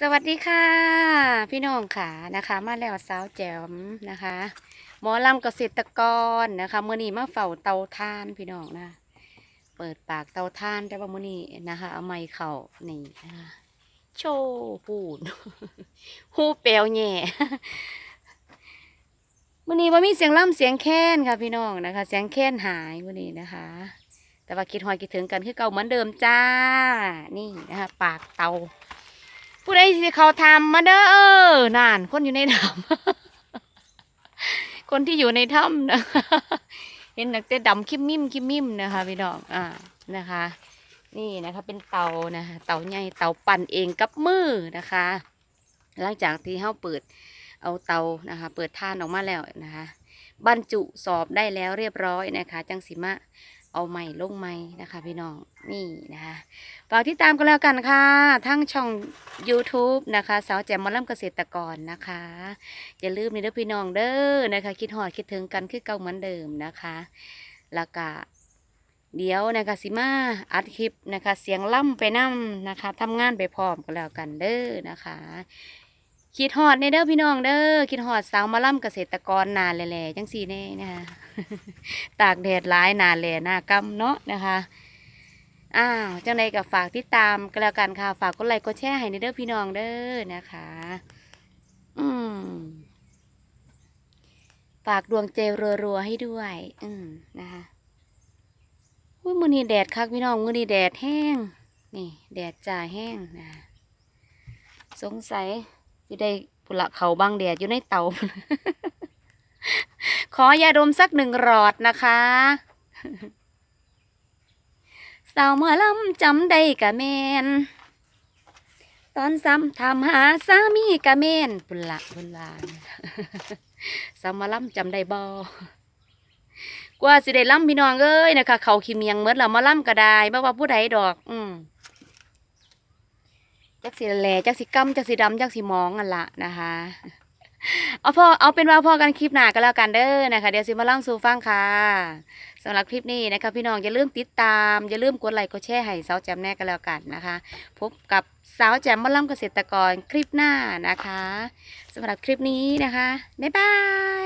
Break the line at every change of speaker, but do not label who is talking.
สวัสดีค่ะ พี่น้องค่ะนะคะมาแล้วสาวแจ๋มนะคะ หมอลำเกษตรกรนะคะเมื่อนี้มาเฝ้าเตาท่านพี่น้องนะ เปิดปากเตาท่านแต่ว่าเมื่อนี้นะคะ เอาไม้เข่านี่นะคะโชว์พูดหูเปลวแหน่มื่อนี้ว่ามีเสียงล่ำเสียงแค้นค่ะพี่น้องนะคะ เสียงแค้นหายมื่อนี้นะคะ แต่ว่าคิดหอยคิดถึงกันคือเก่าเหมือนเดิมจ้า นี่นะคะ ปากเตา ผู้ใดสิเขาทำมาเด้อนาน คนอยู่ในถ้ำคนที่อยู่ในถ้ำนะเห็นนักแต่ดำคิมมิมคิมมิมนะคะพี่น้องอ่านะคะ นี่นะคะ เป็นเตานะคะเตาใหญ่เตาปั่นเองกับมือนะคะ หลังจากที่เขาเปิดเอาเตานะคะ เปิดท่านออกมาแล้วนะคะ บรรจุสอบได้แล้วเรียบร้อยนะคะ จังสิมะ เอาใหม่ลงใหม่นะคะพี่น้องนี่นะคะฝากที่ตามกันแล้วกันค่ะ ทั้งช่อง YouTube นะคะสาวแจ่มมอลำเกษตรกรนะคะ อย่าลืมนี่เด้อพี่น้องเด้อนะคะ คิดหอดคิดถึงกันคือเก่าเหมือนเดิมนะคะ แล้วก็เดี๋ยวนะคะสิมาอัดคลิปนะคะ เสียงล่ำไปนั่นะคะทำงานไปพร้อมกันแล้วกันเด้อนะคะ คิดหอดในเด้อพี่น้องเด้อคิดหอดสาวมาล่ำเกษตรกรนานแหล่ๆจังสีแน่นะคะตากแดดร้ายนานแหล่หน้ากำเนาะนะคะอ้าวจังใดก็ฝากติดตามกันแล้วกันค่ะ ฝากกดไลค์กดแชร์ให้ในเด้อพี่น้องเด้อนะคะ อืมฝากดวงใจรัวๆให้ด้วย อืมนะคะอุ้ยมือนี้แดดคักพี่น้องมือนี้แดดแห้ง นี่ แดดจ่าแห้งนะสงสัย จะได้ผุละเขาบางแดดอยู่ในเตา ขอยาดมสักหนึ่งหลอดนะคะสาวมอลำจำได้กะแมนตอนซ้ำทำหาสามีกะแมนบุญละบุญลาสาวมอลำจำได้บ่กว่าสิได้ล่ำพี่น้องเอ้ยนะคะ เขาขี้เมียงเมื่อเรามาล่ำก็ได้บ่ว่าผู้ใดดอก อืม จักสีแหล่จักสีกำจักสีดำจักสีมองอันละนะคะ เอาพอเอาเป็นว่าพอกันคลิปหน้าก็แล้วกันเด้อนะคะ เดี๋ยวสิมาเล่าสู่ฟังค่ะสำหรับคลิปนี้นะคะ พี่น้องอย่าลืมติดตามอย่าลืมกดไลค์กดแชร์ให้สาวแจมแน่ก็แล้วกันนะคะ พบกับสาวแจมมะล่ำเกษตรกรคลิปหน้านะคะสำหรับคลิปนี้นะคะบ๊ายบาย